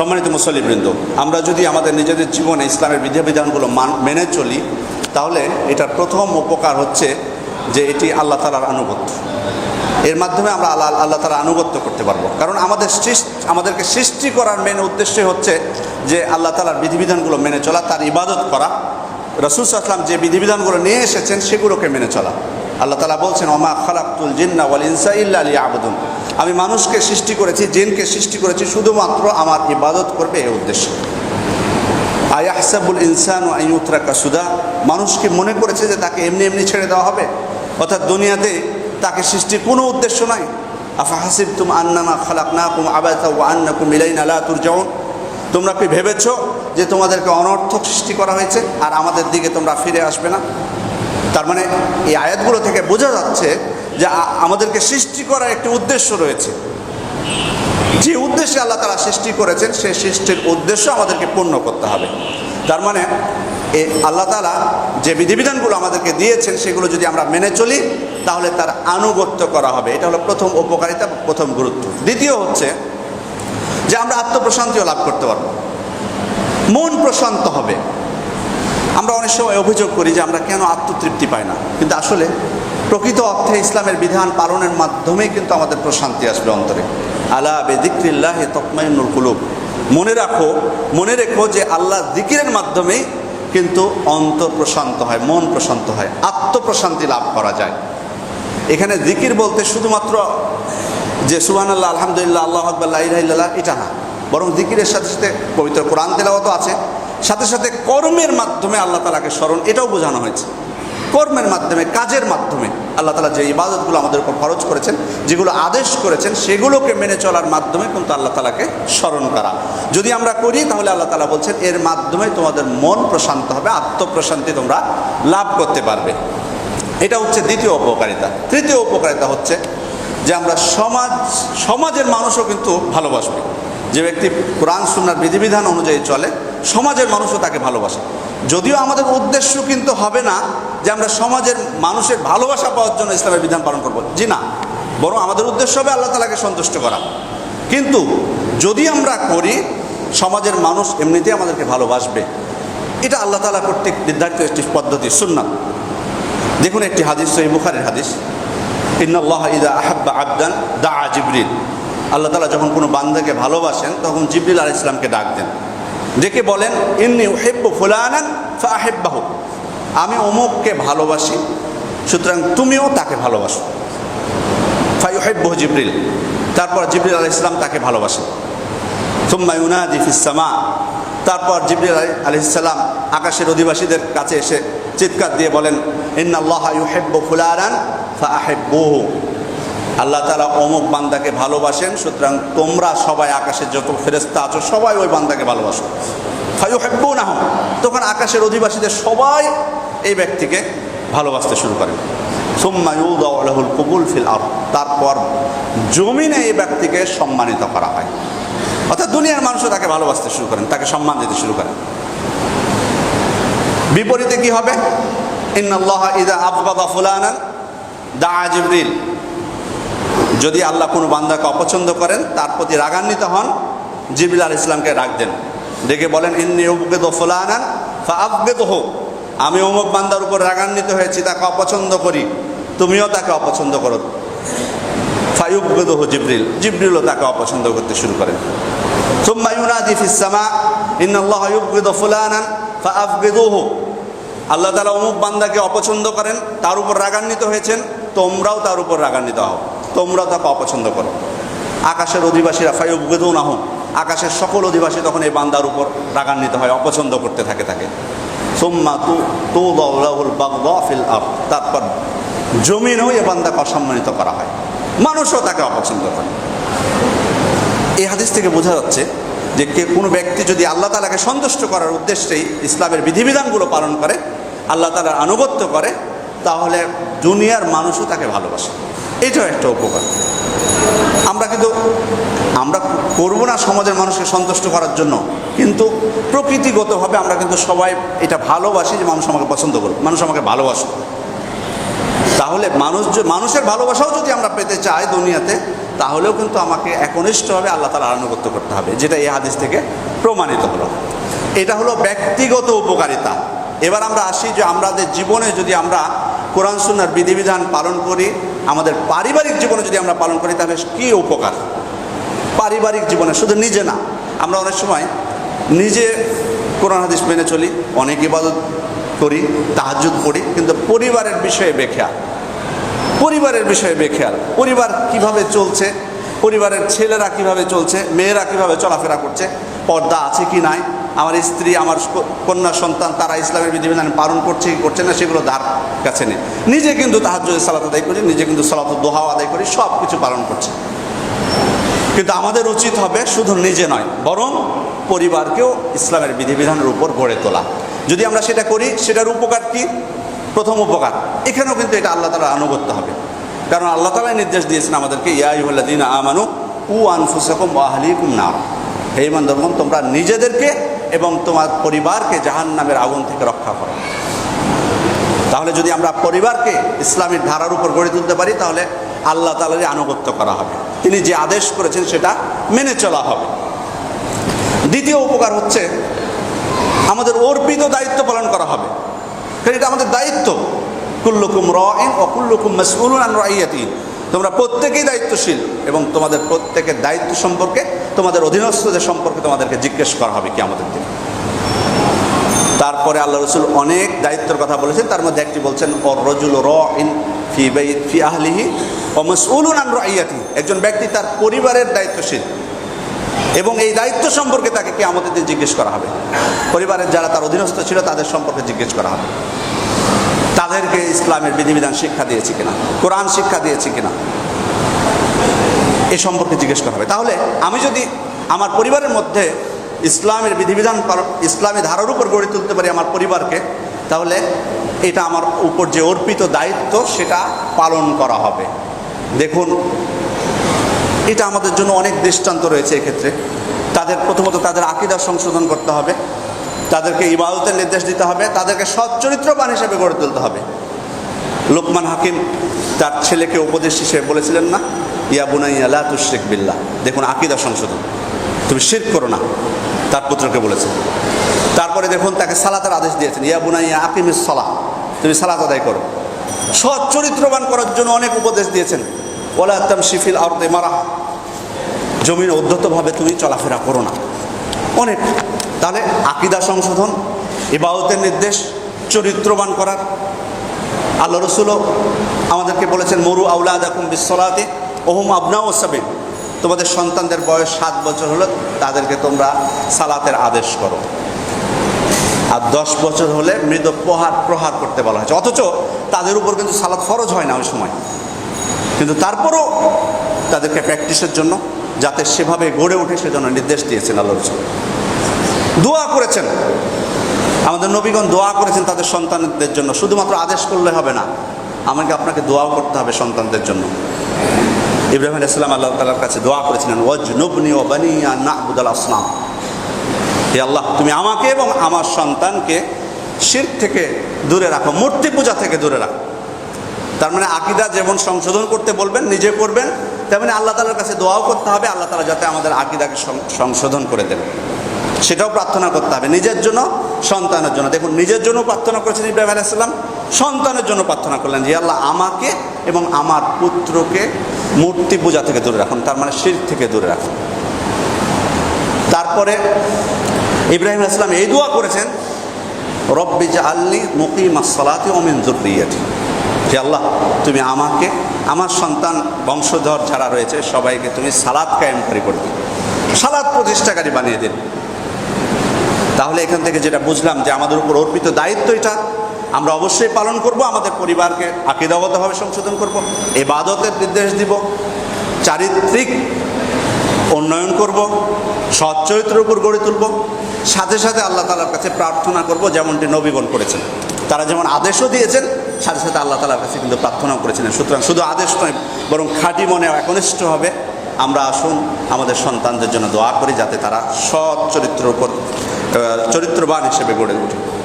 সম্মানিত মুসল্লিবৃন্দ, আমরা যদি আমাদের নিজেদের জীবনে ইসলামের বিধিবিধানগুলো মান, মেনে চলি, তাহলে এটার প্রথম উপকার হচ্ছে যে এটি আল্লাহ তালার আনুগত্য। এর মাধ্যমে আমরা আল্লাহ আল্লাহ তালা আনুগত্য করতে পারব। কারণ আমাদের সৃষ্টি, আমাদেরকে সৃষ্টি করার মেন উদ্দেশ্যই হচ্ছে যে আল্লাহ তালার বিধিবিধানগুলো মেনে চলা, তার ইবাদত করা। রসুল আসলাম যে বিধিবিধানগুলো নিয়ে এসেছেন, সেগুলোকে মেনে চলা। আল্লাহ তালা বলছেন অমা খালাকুল জিন্না ওয়াল ইনসা ইল্লা আলী আবুদুন আমি মানুষকে সৃষ্টি করেছি, জিনকে সৃষ্টি করেছি, শুধুমাত্র আমার ইবাদত করবে এই উদ্দেশ্যে। আয়াহসাবুল ইনসান ও আইনুতরা কাসুদা মানুষকে মনে করেছে যে তাকে এমনি এমনি ছেড়ে দেওয়া হবে? অর্থাৎ দুনিয়াতে তাকে সৃষ্টির কোনো উদ্দেশ্য নাই। আফা হাসিব তুম আন্নামা খালাক না কুম আবাতা ও আন্না কুম মিলাইন আলা তুর যেমন তোমরা কি ভেবেছ যে তোমাদেরকে অনর্থক সৃষ্টি করা হয়েছে? আর আমাদের দিকে তোমরা ফিরে আসবে না? তার মানে এই আয়াতগুলো থেকে বোঝা যাচ্ছে যে আমাদেরকে সৃষ্টি করার একটি উদ্দেশ্য রয়েছে। যে উদ্দেশ্যে আল্লাহ তারা সৃষ্টি করেছেন, সেই সৃষ্টির উদ্দেশ্য আমাদেরকে পূর্ণ করতে হবে। তার মানে এ, আল্লাহ তালা যে বিধিবিধানগুলো আমাদেরকে দিয়েছেন, সেগুলো যদি আমরা মেনে চলি, তাহলে তার আনুগত্য করা হবে। এটা হলো প্রথম উপকারিতা, প্রথম গুরুত্ব। দ্বিতীয় হচ্ছে যে আমরা আত্মপ্রশান্তিও লাভ করতে পারব। মন প্রশান্ত হবে। আমরা অনেক সময় অভিযোগ করি যে আমরা কেন আত্মতৃপ্তি পাই না। কিন্তু আসলে প্রকৃত অর্থে ইসলামের বিধান পালনের মাধ্যমেই কিন্তু আমাদের প্রশান্তি আসবে অন্তরে। আলা বেদিক্রিল্লাহ তকমাইনুল কুলুব। মনে রাখো, মনে রেখো যে আল্লাহ দিকিরের মাধ্যমেই কিন্তু অন্তর প্রশান্ত হয়, মন প্রশান্ত হয়, আত্মপ্রশান্তি লাভ করা যায়। এখানে জিকির বলতে শুধুমাত্র যে সুবাহ আল্লাহ আলহামদুলিল্লাহ আল্লাহ আকবাল্লাহ ইলাহিল্লাহ এটা না। বরং জিকিরের সাথে সাথে পবিত্র কোরআন তেলাওয়াত আছে। সাথে সাথে কর্মের মাধ্যমে আল্লাহ তালাকে স্মরণ, এটাও বোঝানো হয়েছে। কর্মের মাধ্যমে, কাজের মাধ্যমে আল্লাহ তালা যে ইবাদতগুলো আমাদের উপর খরচ করেছেন, যেগুলো আদেশ করেছেন, সেগুলোকে মেনে চলার মাধ্যমে কিন্তু আল্লাহ তালাকে স্মরণ করা। যদি আমরা করি, তাহলে আল্লাহ তালা বলছেন, এর মাধ্যমে তোমাদের মন প্রশান্ত হবে, আত্মপ্রশান্তি তোমরা লাভ করতে পারবে। এটা হচ্ছে দ্বিতীয় উপকারিতা। তৃতীয় উপকারিতা হচ্ছে যে আমরা সমাজ, সমাজের মানুষও কিন্তু ভালোবাসবে। যে ব্যক্তি কোরআন, সুন্নার বিধিবিধান অনুযায়ী চলে, সমাজের মানুষও তাকে ভালোবাসে। যদিও আমাদের উদ্দেশ্য কিন্তু হবে না যে আমরা সমাজের মানুষের ভালোবাসা পাওয়ার জন্য ইসলামের বিধান পালন করব। জি না। বরং আমাদের উদ্দেশ্য হবে আল্লাহ তালাকে সন্তুষ্ট করা। কিন্তু যদি আমরা করি, সমাজের মানুষ এমনিতেই আমাদেরকে ভালোবাসবে। এটা আল্লাহ তালা কর্তৃক নির্ধারিত একটি পদ্ধতি, সুন্নাত। দেখুন একটি হাদিস সহি বুখারের হাদিস। ইন্নাল্লাহ ইদা আহাব্বা আবদান দা জিবরিল। আল্লাহ তালা যখন কোনো বান্দাকে ভালোবাসেন, তখন জিবরিল আল ইসলামকে ডাক দেন। ডেকে বলেন, ইন্নি হেব্বু ফুলানান ফা আহেব্বাহু আমি অমুককে ভালোবাসি, সুতরাং তুমিও তাকে ভালোবাসো। ফাই হেব্বু জিবরিল। তারপর জিবরিল আল ইসলাম তাকে ভালোবাসেন। সুম্মা ইউনাদি ফিসামা তারপর জিবরিল আলহিসাল্লাম আকাশের অধিবাসীদের কাছে এসে চিৎকার দিয়ে বলেন, ইন্নাল্লাহ ইউহেব্বু ফুলারান ফা আহেব্বুহু আল্লাহ তালা অমুক বান্দাকে ভালোবাসেন, সুতরাং তোমরা সবাই আকাশের যত ফেরেস্তা আছো, সবাই ওই বান্দাকে ভালোবাসো। ফাইউ হেব্বু না হোক তখন আকাশের অধিবাসীদের সবাই এই ব্যক্তিকে ভালোবাসতে শুরু করেন সুম্মা ইউদাউল কবুল ফিল আর তারপর জমিনে এই ব্যক্তিকে সম্মানিত করা হয়। অর্থাৎ দুনিয়ার মানুষও তাকে ভালোবাসতে শুরু করেন, তাকে সম্মান দিতে শুরু করেন। বিপরীতে কি হবে? ইন্নাল্লাহ ইদা আবগাদা ফুলানান দা জিবরিল। যদি আল্লাহ কোনো বান্দাকে অপছন্দ করেন, তার প্রতি রাগান্বিত হন জিবিল আল ইসলামকে রাগ দেন। ডেকে বলেন, ইন্নি উবগেদ ফুলানান ফা আবগেদ হোক আমি অমুক বান্দার উপর রাগান্বিত হয়েছি, তাকে অপছন্দ করি। তুমিও তাকে অপছন্দ করো। ফায়ুবগেদহ জিবরিল। জিব্রিলও তাকে অপছন্দ করতে শুরু করেন। সুম্মা ইউনাদি ফিসামা ইন্নাল্লাহ ইউবগেদ ফুলানান ফা আবগেদহ আল্লাহ তালা অমুক বান্দাকে অপছন্দ করেন, তার উপর রাগান্বিত হয়েছেন, তোমরাও তার উপর রাগান্বিত হও। তোমরাও তাকে অপছন্দ করো। আকাশের অধিবাসীরা ফাই উবগেদও না হোক আকাশের সকল অধিবাসী তখন এই বান্দার উপর রাগান্বিত হয়, অপছন্দ করতে থাকে তাকে। সোম্মা তু তু ফিল আপ তারপর জমিনেও এ বান্দাকে অসম্মানিত করা হয়। মানুষও তাকে অপছন্দ করে। এই হাদিস থেকে বোঝা যাচ্ছে যে কে, কোনো ব্যক্তি যদি আল্লাহ তালাকে সন্তুষ্ট করার উদ্দেশ্যেই ইসলামের বিধিবিধানগুলো পালন করে, আল্লাহ তালার আনুগত্য করে, তাহলে দুনিয়ার মানুষও তাকে ভালোবাসে। এটাও একটা উপকার। আমরা কিন্তু, আমরা করব না সমাজের মানুষকে সন্তুষ্ট করার জন্য, কিন্তু প্রকৃতিগতভাবে আমরা কিন্তু সবাই এটা ভালোবাসি যে মানুষ আমাকে পছন্দ করুক, মানুষ আমাকে ভালোবাসুক। তাহলে মানুষ মানুষের ভালোবাসাও যদি আমরা পেতে চাই দুনিয়াতে, তাহলেও কিন্তু আমাকে একনিষ্ঠভাবে আল্লাহ তালা আনুগত্য করতে হবে, যেটা এই হাদিস থেকে প্রমাণিত হলো। এটা হলো ব্যক্তিগত উপকারিতা। এবার আমরা আসি যে আমাদের জীবনে যদি আমরা কোরআন, সুন্নার বিধিবিধান পালন করি আমাদের পারিবারিক জীবনে যদি আমরা পালন করি, তাহলে কী উপকার? পারিবারিক জীবনে শুধু নিজে না, আমরা অনেক সময় নিজে কোরআন হাদিস মেনে চলি, অনেক ইবাদত করি তাহাজুদ করি কিন্তু পরিবারের বিষয়ে বেখেয়াল। পরিবারের বিষয়ে বেখেয়াল। পরিবার কীভাবে চলছে? পরিবারের ছেলেরা কীভাবে চলছে? মেয়েরা কীভাবে চলাফেরা করছে? পর্দা আছে কি নাই? আমার স্ত্রী, আমার কন্যা সন্তান, তারা ইসলামের বিধিবিধান পালন করছে, কি করছে না, সেগুলো তার কাছে নেই। নিজে কিন্তু তাহার যদি সালাত আদায় করি, নিজে কিন্তু সালাত দোহাও আদায় করি, সব কিছু পালন করছে। কিন্তু আমাদের উচিত হবে শুধু নিজে নয়, বরং পরিবারকেও ইসলামের বিধিবিধানের উপর গড়ে তোলা। যদি আমরা সেটা করি, সেটার উপকার কি? প্রথম উপকার, এখানেও কিন্তু এটা আল্লাহ তালা আনুগত্য হবে। কারণ আল্লাহ তালাই নির্দেশ দিয়েছেন আমাদেরকে ইয়াইহুল্লাদিন আমানু উ আনফুসাকুম ওয়াহলিকুম নাম হে ইমানদরগণ তোমরা নিজেদেরকে এবং তোমার পরিবারকে জাহান নামের আগুন থেকে রক্ষা করো। তাহলে যদি আমরা পরিবারকে ইসলামের ধারার উপর গড়ে তুলতে পারি, তাহলে আল্লাহ তালারই আনুগত্য করা হবে। তিনি যে আদেশ করেছেন সেটা মেনে চলা হবে। দ্বিতীয় উপকার হচ্ছে, আমাদের অর্পিত দায়িত্ব পালন করা হবে। কারণ এটা আমাদের দায়িত্ব। কুল্লুকুম রইন ও কুল্লুকুম মাসউলুন আন রাইয়াতি তোমরা প্রত্যেকেই দায়িত্বশীল এবং তোমাদের প্রত্যেকের দায়িত্ব সম্পর্কে তোমাদের অধীনস্থদের সম্পর্কে তোমাদেরকে জিজ্ঞেস করা হবে কি আমাদের দিন। তারপরে আল্লাহ রসুল অনেক দায়িত্বের কথা বলেছেন, তার মধ্যে একটি বলছেন অর রজুল র ইন ফি বাই, ফি আহলিহি ও মসউলুন আন রাইয়াতি। একজন ব্যক্তি তার পরিবারের দায়িত্বশীল এবং এই দায়িত্ব সম্পর্কে তাকে কি আমাদের দিন জিজ্ঞেস করা হবে। পরিবারের যারা তার অধীনস্থ ছিল, তাদের সম্পর্কে জিজ্ঞেস করা হবে। তাদেরকে ইসলামের বিধিবিধান শিক্ষা দিয়েছি কিনা? কোরআন শিক্ষা দিয়েছি কিনা? এ সম্পর্কে জিজ্ঞেস করা হবে। তাহলে আমি যদি আমার পরিবারের মধ্যে ইসলামের বিধিবিধান ইসলামী ধারার উপর গড়ে তুলতে পারি আমার পরিবারকে, তাহলে এটা আমার উপর যে অর্পিত দায়িত্ব সেটা পালন করা হবে। দেখুন, এটা আমাদের জন্য অনেক দৃষ্টান্ত রয়েছে এক্ষেত্রে। তাদের প্রথমত তাদের আকিদা সংশোধন করতে হবে, তাদেরকে ইবাদতের নির্দেশ দিতে হবে, তাদেরকে সচ্চরিত্রবান হিসেবে গড়ে তুলতে হবে। লোকমান হাকিম তার ছেলেকে উপদেশ হিসেবে বলেছিলেন না ইয়া বুনাইয়া লা তুশরিক বিল্লাহ। দেখুন, আকিদা সংশোধন। তুমি শির করো না, তার পুত্রকে বলেছেন তারপরে দেখুন, তাকে সালাতের আদেশ দিয়েছেন, ইয়া বুনাইয়া আকিমিস সলাহ। তুমি সালাত আদায় করো। সৎ চরিত্রবান করার জন্য অনেক উপদেশ দিয়েছেন। ওলা আত্তাম শিফিল আর্দে মারা জমির উদ্ধতভাবে তুমি চলাফেরা করো না। অনেক। তাহলে আকিদা সংশোধন, ইবাদতের নির্দেশ, চরিত্রবান করার। আল্লাহ রসুলও আমাদেরকে বলেছেন, মরু আউলা দেখুন বিশ্বলাতে ওহম আবনা ওসাবে তোমাদের সন্তানদের বয়স সাত বছর হলে তাদেরকে তোমরা সালাতের আদেশ করো। আর দশ বছর হলে মৃদ প্রহার প্রহার করতে বলা হয়েছে। অথচ তাদের উপর কিন্তু সালাত ফরজ হয় না ওই সময়। কিন্তু তারপরও তাদেরকে প্র্যাকটিসের জন্য যাতে সেভাবে গড়ে ওঠে সেজন্য নির্দেশ দিয়েছেন আল্লাহ রসুল। দোয়া করেছেন। আমাদের নবীগণ দোয়া করেছেন তাদের সন্তানদের জন্য। শুধুমাত্র আদেশ করলে হবে না। আমাকে আপনাকে দোয়াও করতে হবে সন্তানদের জন্য। ইব্রাহিম ইসলাম আল্লাহ তালার কাছে দোয়া করেছিলেন ওয়াজ নবনি ও বানি আর না আবুদাল আসলাম হে আল্লাহ, তুমি আমাকে এবং আমার সন্তানকে শির থেকে দূরে রাখো, মূর্তি পূজা থেকে দূরে রাখো। তার মানে আকিদা যেমন সংশোধন করতে বলবেন, নিজে করবেন, তেমনি আল্লাহ তালার কাছে দোয়াও করতে হবে, আল্লাহ তালা যাতে আমাদের আকিদাকে সংশোধন করে দেন। সেটাও প্রার্থনা করতে হবে। নিজের জন্য, সন্তানের জন্য। দেখুন, নিজের জন্য প্রার্থনা করেছেন ইব্রাহিম আলাইসাল্লাম সন্তানের জন্য প্রার্থনা করলেন যে আল্লাহ, আমাকে এবং আমার পুত্রকে মূর্তি পূজা থেকে দূরে রাখুন, তার মানে শির থেকে দূরে রাখুন। তারপরে ইব্রাহিম আসলাম এই দোয়া করেছেন, রব্বি জা আল্লি মুকিম আসলাতি অমিন জুরিয়াতি যে, আল্লাহ, তুমি আমাকে, আমার সন্তান বংশধর যারা রয়েছে, সবাইকে তুমি সালাদ কায়েমকারী করে দিন। সালাদ প্রতিষ্ঠাকারী বানিয়ে দিন। তাহলে এখান থেকে যেটা বুঝলাম যে আমাদের উপর অর্পিত দায়িত্ব এটা, আমরা অবশ্যই পালন করব, আমাদের পরিবারকে আকিদাগতভাবে সংশোধন করব, এবাদতের নির্দেশ দিব, চারিত্রিক উন্নয়ন করব, সৎ চরিত্রের উপর গড়ে তুলব, সাথে সাথে আল্লাহ তালার কাছে প্রার্থনা করব, যেমনটি নবীগণ করেছেন। তারা যেমন আদেশও দিয়েছেন, সাথে সাথে আল্লাহ তালার কাছে কিন্তু প্রার্থনাও করেছিলেন। সুতরাং শুধু আদেশ নয়, বরং খাঁটি মনে একনিষ্ঠ হবে। আমরা আসুন, আমাদের সন্তানদের জন্য দোয়া করি, যাতে তারা সৎ চরিত্রের উপর চরিত্রবান হিসেবে গড়ে ওঠে